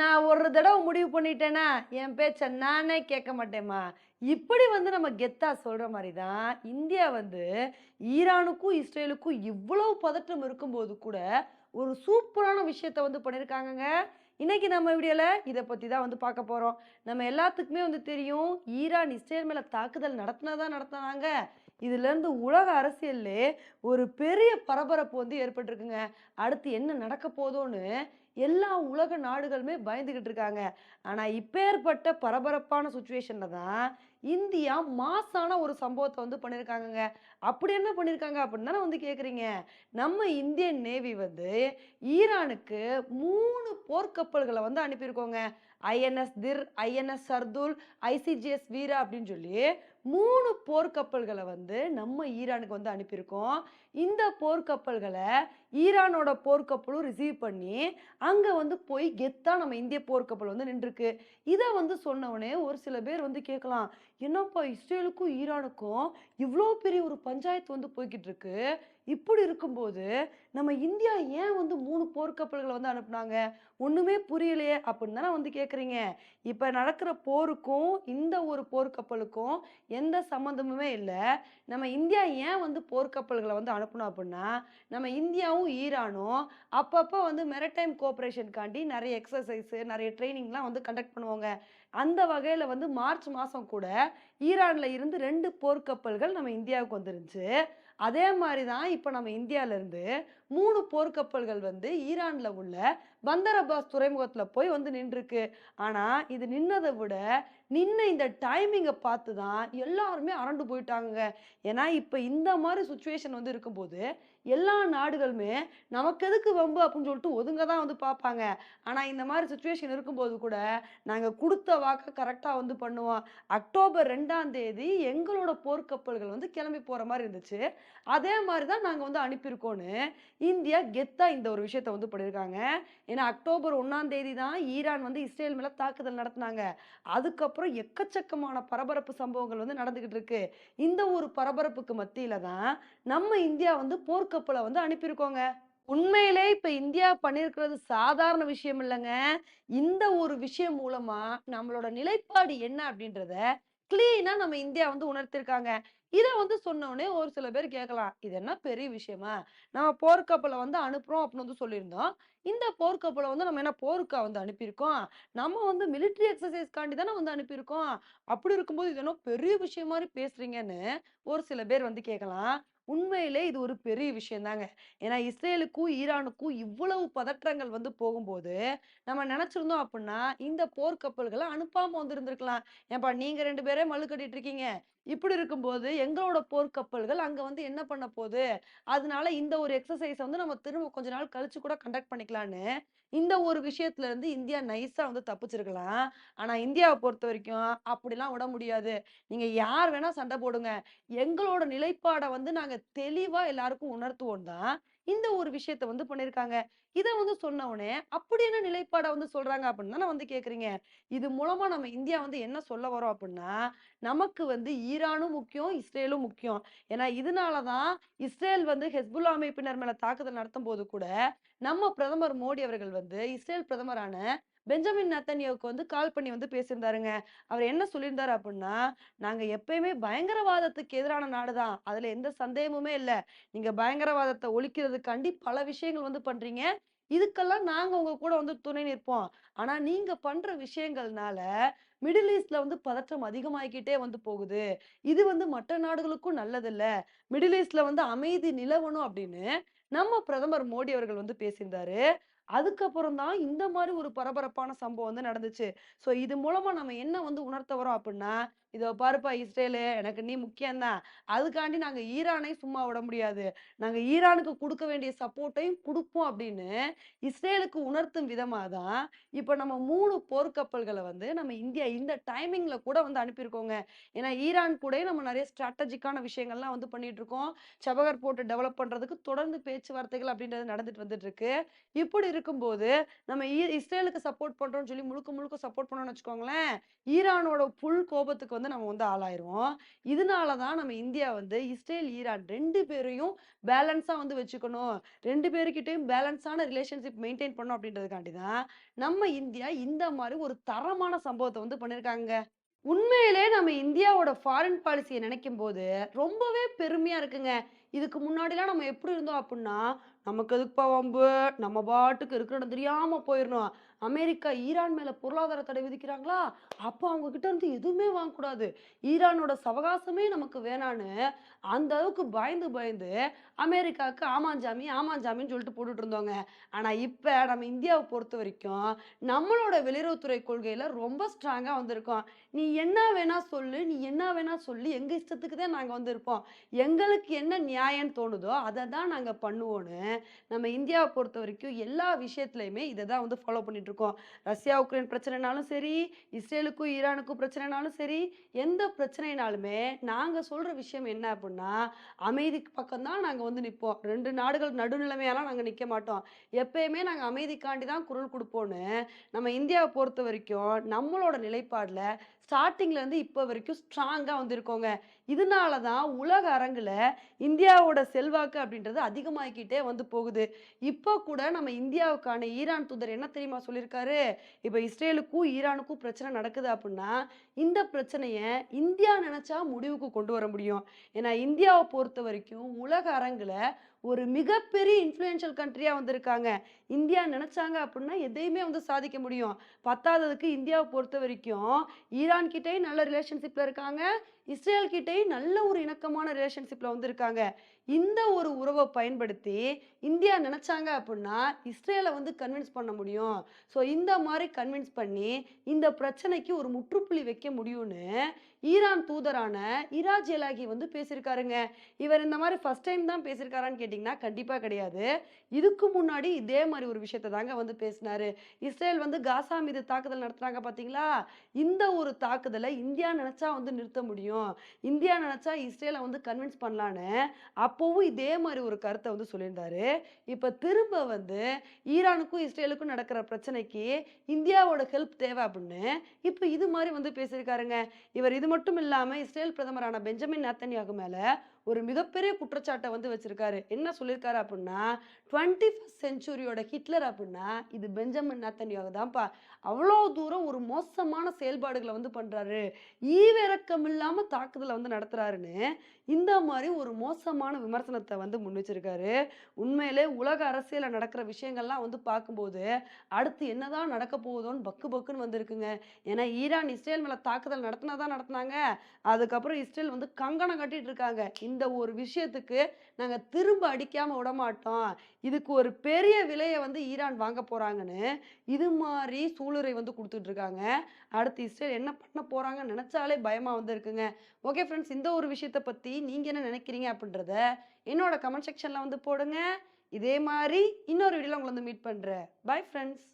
நான் ஒரு தடவை முடிவு பண்ணிட்டேன்னா என் பேச்சை நானே கேட்க மாட்டேம்மா. இப்படி வந்து நம்ம கெத்தா சொல்கிற மாதிரி தான் இந்தியா வந்து ஈரானுக்கும் இஸ்ரேலுக்கும் இவ்வளவு பதற்றம் இருக்கும்போது கூட ஒரு சூப்பரான விஷயத்த வந்து பண்ணியிருக்காங்கங்க இன்றைக்கி நம்ம வீடியோவில் இதை பற்றி தான் வந்து பார்க்க போகிறோம் நம்ம எல்லாத்துக்குமே வந்து தெரியும் ஈரான் இஸ்ரேல் மேலே தாக்குதல் நடத்தினதா நடத்தினாங்க. இதுலேருந்து உலக அரசியல்லே ஒரு பெரிய பரபரப்பு வந்து ஏற்பட்டிருக்குங்க. அடுத்து என்ன நடக்க போதோன்னு எல்லா உலக நாடுகளுமே பயந்துகிட்டு இருக்காங்க. ஆனால் இப்பேற்பட்ட பரபரப்பான சுச்சுவேஷனில் தான் இந்தியா மாசான ஒரு சம்பவத்தை வந்து பண்ணியிருக்காங்கங்க அப்படி என்ன பண்ணியிருக்காங்க அப்படின்னு தானே வந்து கேட்குறீங்க நம்ம இந்தியன் நேவி வந்து ஈரானுக்கு மூணு போர்க்கப்பல்களை வந்து அனுப்பியிருக்கோங்க. INS Tir INS Shardul ICGS Veera அப்படின்னு சொல்லி மூணு போர்க்கப்பல்களை வந்து நம்ம ஈரானுக்கு வந்து அனுப்பியிருக்கோம். இந்த போர்க்கப்பல்களை ஈரானோட போர்க்கப்பலும் ரிசீவ் பண்ணி அங்கே வந்து போய் கெத்தாக நம்ம இந்திய போர்க்கப்பல் வந்து நின்றுருக்கு. இதை வந்து சொன்னவொடனே ஒரு சில பேர் வந்து கேட்கலாம் என்னப்பா இஸ்ரேலுக்கும் ஈரானுக்கும் இவ்வளோ பெரிய ஒரு பஞ்சாயத்து வந்து போய்கிட்டு இருக்கு? இப்படி இருக்கும்போது நம்ம இந்தியா ஏன் வந்து மூணு போர்க்கப்பல்களை வந்து அனுப்புனாங்க? ஒன்றுமே புரியலையே அப்படின்னு தானே வந்து கேட்குறீங்க இப்போ நடக்கிற போருக்கும் இந்த ஒரு போர்க்கப்பலுக்கும் எந்த சம்மந்தமுமே இல்லை. நம்ம இந்தியா ஏன் வந்து போர்க்கப்பல்களை வந்து அனுப்பணும் அப்படின்னா நம்ம இந்தியாவும் ஈரானும் அப்பப்போ வந்து மெரடைம் கோஆப்ரேஷனுக்காண்டி நிறைய எக்ஸசைஸு நிறைய ட்ரைனிங்லாம் வந்து கண்டக்ட் பண்ணுவாங்க. அந்த வகையில் வந்து மார்ச் மாதம் கூட ஈரானில் இருந்து ரெண்டு போர்க்கப்பல்கள் நம்ம இந்தியாவுக்கு வந்துருந்துச்சு. அதே மாதிரி தான் இப்போ நம்ம இந்தியாவிலேருந்து மூணு போர்க்கப்பல்கள் வந்து ஈரானில் உள்ள பந்தர் அப்பாஸ் துறைமுகத்தில் போய் வந்து நின்றுருக்கு. ஆனால் இது நின்னதை விட நின்ன இந்த டைமிங்கை பார்த்து தான் எல்லாருமே அரண்டு போயிட்டாங்க. ஏன்னா இப்போ இந்த மாதிரி சுச்சுவேஷன் வந்து இருக்கும்போது எல்லா நாடுகளுமே நமக்கு எதுக்கு வம்பு அப்படின்னு சொல்லிட்டு ஒதுங்க தான் வந்து பார்ப்பாங்க. ஆனால் இந்த மாதிரி சுச்சுவேஷன் இருக்கும்போது கூட நாங்கள் கொடுத்த வாக்கை கரெக்டாக வந்து பண்ணுவோம். அக்டோபர் ரெண்டாம் தேதி எங்களோட போர்க்கப்பல்கள் வந்து கிளம்பி போகிற மாதிரி இருந்துச்சு. அதே மாதிரி தான் நாங்கள் வந்து அனுப்பியிருக்கோன்னு இந்தியா கெத்தாக இந்த ஒரு விஷயத்த வந்து பண்ணியிருக்காங்க. ஏன்னா அக்டோபர் ஒன்றாம் தேதி தான் ஈரான் வந்து இஸ்ரேல் மேலே தாக்குதல் நடத்தினாங்க. அதுக்கப்புறம் எக்கச்சக்கமான பரபரப்பு சம்பவங்கள் வந்து நடந்துக்கிட்டு இருக்கு. இந்த ஒரு பரபரப்புக்கு மத்தியில தான் நம்ம இந்தியா வந்து போர்க்கப்பலை வந்து அனுப்பியிருக்கோங்க. உண்மையிலே இப்ப இந்தியா பண்ணிருக்கிறது சாதாரண விஷயம் இல்லைங்க. இந்த ஒரு விஷயம் மூலமா நம்மளோட நிலைப்பாடு என்ன அப்படின்றத கிளீனா நம்ம இந்தியா வந்து உணர்த்திருக்காங்க. இதை வந்து சொன்னோடனே ஒரு சில பேர் கேட்கலாம் இது என்ன பெரிய விஷயமா? நம்ம போர்க்கப்பலை வந்து அனுப்புறோம் அப்படின்னு வந்து சொல்லியிருந்தோம். இந்த போர்க்கப்பலை வந்து நம்ம என்ன போருக்கா வந்து அனுப்பியிருக்கோம். நம்ம வந்து மிலிட்ரி எக்ஸசைஸ்க்காண்டி தானே வந்து அனுப்பியிருக்கோம். அப்படி இருக்கும்போது இது என்ன பெரிய விஷயம் மாதிரி பேசுறீங்கன்னு ஒரு சில பேர் வந்து கேட்கலாம். உண்மையிலே இது ஒரு பெரிய விஷயம் தாங்க. ஏன்னா இஸ்ரேலுக்கும் ஈரானுக்கும் இவ்வளவு பதற்றங்கள் வந்து போகும்போது நம்ம நினைச்சிருந்தோம் அப்படின்னா இந்த போர்க்கப்பல்களை அனுப்பாம வந்திருந்திருக்கலாம் ஏன்பா நீங்க ரெண்டு பேரே மல்லு கட்டிட்டு இருக்கீங்க. இப்படி இருக்கும்போது எங்களோட போர்க்கப்பல்கள் அங்க வந்து என்ன பண்ண போகுது? அதனால இந்த ஒரு எக்ஸசைஸ் வந்து நம்ம திரும்ப கொஞ்ச நாள் கழிச்சு கூட கண்டக்ட் பண்ணிக்கலான்னு இந்த ஒரு விஷயத்துல இருந்து இந்தியா நைஸா வந்து தப்பிச்சிருக்கலாம். ஆனா இந்தியாவை பொறுத்த வரைக்கும் அப்படிலாம் விட முடியாது. நீங்க யார் வேணா சண்டை போடுங்க. எங்களோட நிலைப்பாடை வந்து நாங்க தெளிவா எல்லாருக்கும் உணர்த்துவோம் தான். இந்த ஒரு விஷயத்த வந்து பண்ணிருக்காங்க. இதை வந்து சொன்ன உடனே அப்படி என்ன நிலைப்பாடை வந்து சொல்றாங்க அப்படின்னு தானே வந்து கேக்குறீங்க. இது மூலமா நம்ம இந்தியா வந்து என்ன சொல்ல வரோம் அப்படின்னா நமக்கு வந்து ஈரானும் முக்கியம் இஸ்ரேலும் முக்கியம். ஏன்னா இதனாலதான் இஸ்ரேல் வந்து ஹெஸ்புல்லா அமைப்பினர் மேல தாக்குதல் நடத்தும் போது கூட நம்ம பிரதமர் மோடி அவர்கள் வந்து இஸ்ரேல் பிரதமரான பெஞ்சமின் நத்தன்யாவுக்கு வந்து கால் பண்ணி வந்து பேசியிருந்தாருங்க. அவர் என்ன சொல்லியிருந்தாரு அப்படின்னா நாங்க எப்பயுமே பயங்கரவாதத்துக்கு எதிரான நாடுதான் அதுல எந்த சந்தேகமுமே இல்லை. நீங்க பயங்கரவாதத்தை ஒழிக்கிறதுக்காண்டி பல விஷயங்கள் வந்து பண்றீங்க. இதுக்கெல்லாம் நாங்க உங்க கூட வந்து துணை நிற்போம். ஆனா நீங்க பண்ற விஷயங்கள்னால மிடில் ஈஸ்ட்ல வந்து பதற்றம் அதிகமாகிக்கிட்டே வந்து போகுது. இது வந்து மற்ற நாடுகளுக்கும் நல்லதில்ல. மிடில் ஈஸ்ட்ல வந்து அமைதி நிலவணும் அப்படின்னு நம்ம பிரதமர் மோடி அவர்கள் வந்து பேசியிருந்தாரு. அதுக்கப்புறம் தான் இந்த மாதிரி ஒரு பரபரப்பான சம்பவம் வந்து நடந்துச்சு. ஸோ இது மூலமா நம்ம என்ன வந்து உணர்த்த வரோம் அப்படின்னா இதோ பாருப்பா இஸ்ரேலு எனக்கு நீ முக்கியம்தான். அதுக்காண்டி நாங்கள் ஈரானை சும்மா விட முடியாது. நாங்கள் ஈரானுக்கு கொடுக்க வேண்டிய சப்போர்ட்டையும் கொடுப்போம் அப்படின்னு இஸ்ரேலுக்கு உணர்த்தும் விதமாக தான் இப்போ நம்ம மூணு போர்க்கப்பல்களை வந்து நம்ம இந்தியா இந்த டைமிங்கில் கூட வந்து அனுப்பியிருக்கோங்க. ஏன்னா ஈரான் கூட நம்ம நிறைய ஸ்ட்ராட்டஜிக்கான விஷயங்கள்லாம் வந்து பண்ணிட்டு இருக்கோம் சபகர் போட்டு டெவலப் பண்ணுறதுக்கு தொடர்ந்து பேச்சுவார்த்தைகள் அப்படின்றது நடந்துட்டு வந்துட்டு இருக்கு இப்படி இருக்கும்போது நம்ம ஈ- இஸ்ரேலுக்கு சப்போர்ட் பண்ணுறோம்னு சொல்லி முழுக்க முழுக்க சப்போர்ட் பண்ணோம்னு வச்சுக்கோங்களேன் ஈரானோட புல் கோபத்துக்கு வந்து நம்ம வந்து ஆளாயிருவோம். இதனால தான் நம்ம இந்தியா வந்து இஸ்ரேல், ஈரான் ரெண்டு பேரையும் பேலன்ஸா வந்து வச்சுக்கணும். ரெண்டு பேருக்கிட்டையும் பேலன்ஸான ரிலேஷன்ஷிப் மெயின்டைன் பண்ணணும் அப்படின்றதுக்காண்டி தான், நம்ம இந்தியா இந்த மாதிரி ஒரு தரமான சம்பவத்தை வந்து பண்ணியிருக்காங்க. உண்மையிலே நம்ம இந்தியாவோட ஃபாரின் பாலிசிய நினைக்கும்போது, ரொம்பவே பெருமையா இருக்குங்க. இதுக்கு முன்னாடிலாம் நம்ம எப்படி இருந்தோம் அப்படின்னா நமக்கு எதுக்குப்பா வம்பு? நம்ம பாட்டுக்கு இருக்கிறோம் தெரியாமல் போயிடணும் அமெரிக்கா, ஈரான் மேலே பொருளாதார தடை விதிக்கிறாங்களா? அப்போ அவங்க கிட்ட இருந்து எதுவுமே வாங்கக்கூடாது. ஈரானோட சவகாசமே நமக்கு வேணான்னு, அந்த அளவுக்கு பயந்து பயந்து அமெரிக்காவுக்கு ஆமாஞ்சாமி, ஆமாஞ்சாமின்னு சொல்லிட்டு போட்டுட்டு இருந்தோங்க. ஆனால் இப்போ நம்ம இந்தியாவை பொறுத்த வரைக்கும் நம்மளோட வெளியுறவுத்துறை கொள்கையில் ரொம்ப ஸ்ட்ராங்காக வந்திருக்கோம். நீ என்ன வேணா சொல்லு, நீ என்ன வேணா சொல்லு, எங்கள் இஷ்டத்துக்கு தான் நாங்கள் வந்திருப்போம் எங்களுக்கு என்ன நியாயம்னு தோணுதோ, அதை தான் நாங்கள் பண்ணுவோன்னு, நம்ம இந்தியாவை பொறுத்த வரைக்கும் எல்லா விஷயத்துலையுமே இதை தான் வந்து ஃபாலோ பண்ணிட்டு இருக்கோம். ரஷ்யா, உக்ரைன் பிரச்சனைனாலும் சரி, இஸ்ரேலுக்கும், ஈரானுக்கும் பிரச்சனைனாலும் சரி, எந்த பிரச்சனைனாலுமே நாங்கள் சொல்கிற விஷயம் என்ன அப்படின்னா அமைதிக்கு பக்கம் தான் நாங்கள் வந்து நிற்போம் ரெண்டு நாடுகள் நடுநிலைமையெல்லாம் நாங்கள் நிற்க மாட்டோம். எப்பயுமே நாங்கள் அமைதிக்காண்டி தான் குரல் கொடுப்போம்னு நம்ம இந்தியாவை பொறுத்த வரைக்கும் நம்மளோட நிலைப்பாடில் ஸ்டார்டிங்லேருந்து இப்போ வரைக்கும் ஸ்ட்ராங்காக வந்திருக்கோங்க. இதனால தான் உலக அரங்கில் இந்தியா இந்தியாவோட செல்வாக்கு அப்படின்றது அதிகமாகிக்கிட்டே வந்து போகுது. இப்போ கூட நம்ம இந்தியாவுக்கான ஈரான் தூதர் என்ன தெரியுமா சொல்லியிருக்காரு? இப்போ இஸ்ரேலுக்கும், ஈரானுக்கும் பிரச்சனை நடக்குது அப்படின்னா இந்த பிரச்சனையை இந்தியா நினச்சா முடிவுக்கு கொண்டு வர முடியும். ஏன்னா பொறுத்த வரைக்கும் உலக அரங்கில் ஒரு மிகப்பெரிய இன்ஃப்ளூயன்ஷியல் கண்ட்ரியா வந்திருக்காங்க. இந்தியா நினச்சாங்க அப்படின்னா எதையுமே வந்து சாதிக்க முடியும். பத்தாததுக்கு இந்தியாவை பொறுத்த வரைக்கும் ஈரான் கிட்டேயும் நல்ல ரிலேஷன்ஷிப்ல இருக்காங்க. இஸ்ரேல் கிட்டேயும் நல்ல ஒரு இணக்கமான ரிலேஷன்ஷிப்ல வந்திருக்காங்க இந்த ஒரு உறவை பயன்படுத்தி, இந்தியா நினச்சாங்க அப்படின்னா இஸ்ரேலை வந்து கன்வின்ஸ் பண்ண முடியும். ஸோ இந்த மாதிரி கன்வின்ஸ் பண்ணி, இந்த பிரச்சனைக்கு ஒரு முற்றுப்புள்ளி வைக்க முடியும்னு ஈரான் தூதரான இராஜ் எலாகி வந்து பேசியிருக்காருங்க. இவர் இந்த மாதிரி ஃபஸ்ட் டைம் தான் பேசியிருக்காரான்னு கேட்டிங்கன்னா கண்டிப்பாக கிடையாது. இதுக்கு முன்னாடி இதே மாதிரி ஒரு விஷயத்த தாங்க வந்து பேசினாரு. இஸ்ரேல் வந்து காசா மீது தாக்குதல் நடத்துகிறாங்க பார்த்தீங்களா? இந்த ஒரு தாக்குதலை இந்தியா நினச்சா வந்து நிறுத்த முடியும். இந்தியா நினச்சா இஸ்ரேலை வந்து கன்வின்ஸ் பண்ணலான்னு, அப் அப்போவும் இதே மாதிரி ஒரு கருத்தை வந்து சொல்லியிருந்தாரு. இப்போ திரும்ப வந்து ஈரானுக்கும், இஸ்ரேலுக்கும் நடக்கிற பிரச்சனைக்கு இந்தியாவோட ஹெல்ப் தேவை அப்படின்னு இப்போ இது மாதிரி வந்து பேசியிருக்காருங்க. இவர் இது மட்டும் இல்லாமல் இஸ்ரேல் பிரதமரான பெஞ்சமின் நேத்தன்யாகு மேலே ஒரு மிகப்பெரிய குற்றச்சாட்டை வந்து வச்சிருக்காரு. என்ன சொல்லியிருக்காரு அப்புட்ன்னா, 21 செஞ்சுரியோட ஹிட்லர் அப்படின்னா இது பெஞ்சமின் நேத்தன்யாகு தான்ப்பா. அவ்வளோ தூரம் ஒரு மோசமான செயல்பாடுகளை வந்து பண்ணுறாரு ஈவிரக்கம் இல்லாமல் தாக்குதலை வந்து நடத்துறாருன்னு, இந்த மாதிரி ஒரு மோசமான விமர்சனத்தை வந்து முன் வச்சிருக்காரு. உண்மையிலே உலக அரசியலில் நடக்கிற விஷயங்கள்லாம் வந்து பார்க்கும்போது, அடுத்து என்னதான் நடக்க போகுதோன்னு பக்கு பக்குன்னு வந்திருக்குங்க. ஏன்னா ஈரான் இஸ்ரேல் மேலே தாக்குதல் நடத்தினா தான் நடத்துனாங்க. அதுக்கப்புறம் இஸ்ரேல் வந்து கங்கணம் கட்டிட்டு இருக்காங்க. இந்த ஒரு விஷயத்துக்கு நாங்கள் திரும்ப அடிக்காமல் விடமாட்டோம். இதுக்கு ஒரு பெரிய விலையை வந்து ஈரான் வாங்க போகிறாங்கன்னு இது மாதிரி சூளுரை வந்து கொடுத்துட்ருக்காங்க அடுத்து இஸ்ரேல் என்ன பண்ண போகிறாங்கன்னு நினச்சாலே பயமாக வந்து இருக்குங்க. ஓகே ஃப்ரெண்ட்ஸ் இந்த ஒரு விஷயத்த பற்றி நீங்கள் என்ன நினைக்கிறீங்க அப்படின்றத என்னோட கமெண்ட் செக்ஷனில் வந்து போடுங்க. இதே மாதிரி இன்னொரு வீடியோவில் உங்களை வந்து மீட் பண்ணுறேன் பாய் ஃப்ரெண்ட்ஸ்